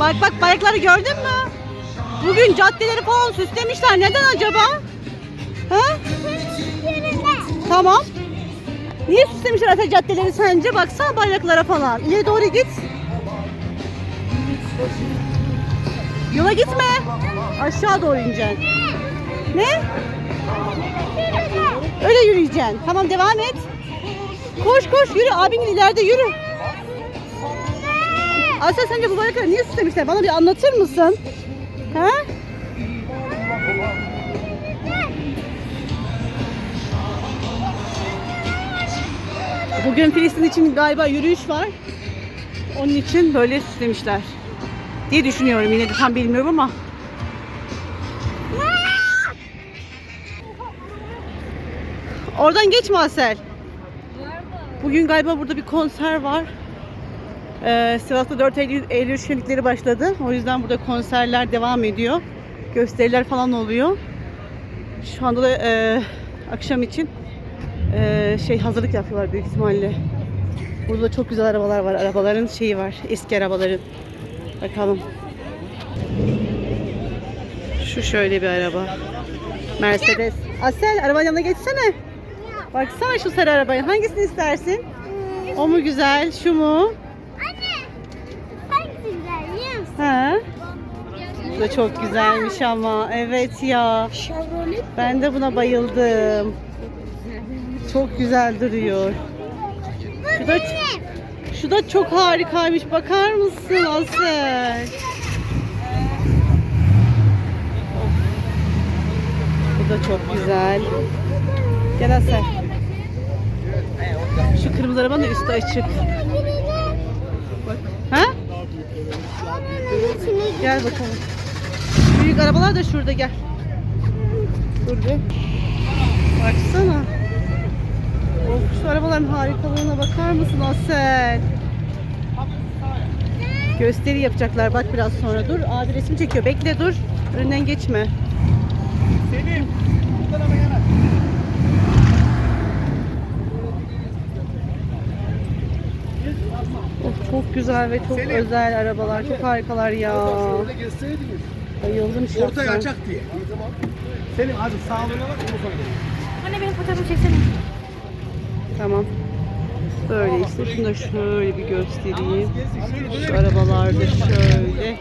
Bak bak bayrakları gördün mü? Bugün caddeleri falan süslemişler. Neden acaba? Ha? Tamam. Niye süslemişler Ata caddeleri sence? Baksana bayraklara falan. İleri doğru git. Yola gitme. Aşağı doğru ineceksin. Ne? Öyle yürüyeceksin. Tamam devam et. Koş koş yürü. Abin ileride yürü. Asya sence bu bayrakları niye süslemişler? Bana bir anlatır mısın? Ha? Bugün Filistin için galiba yürüyüş var. Onun için böyle süslemişler. Diye düşünüyorum yine de tam bilmiyorum ama. Oradan geçme Asel. Bugün galiba burada bir konser var. Ee, Sivas'ta 4 Eylül, Eylül şenlikleri başladı. O yüzden burada konserler devam ediyor. Gösteriler falan oluyor. Şu anda da e, akşam için e, şey hazırlık yapıyorlar büyük ihtimalle. Burada da çok güzel arabalar var. Arabaların şeyi var. Eski arabaların. Bakalım. Şu şöyle bir araba. Mercedes. Asel arabanın yanına geçsene. Baksana şu sarı arabaya. Hangisini istersin? O mu güzel? Şu mu? Ha? Bu da çok güzelmiş ama. Evet ya. Ben de buna bayıldım. Çok güzel duruyor. Şu da, şu da çok harikaymış. Bakar mısın Asel? Bu da çok güzel. Gel Asel. Şu kırmızı arabanın üstü açık. Bak. Ha? Gel bakalım. Büyük arabalar da şurada gel. Dur bir. Baksana. Of şu arabaların harikalığına bakar mısın Asel? Gösteri yapacaklar bak biraz sonra. Dur abi resim çekiyor. Bekle dur. Önünden geçme. Selim. Bu tarafa yana. Of çok güzel ve çok Selim. özel arabalar. Çok harikalar ya. Bayıldım Ortaya şahsen. açak diye. Selim hadi sağlığına bak. Anne benim fotoğrafımı çeksene. Tamam. Böyle işte. Şunu da şöyle bir göstereyim. Şu arabalarda şöyle.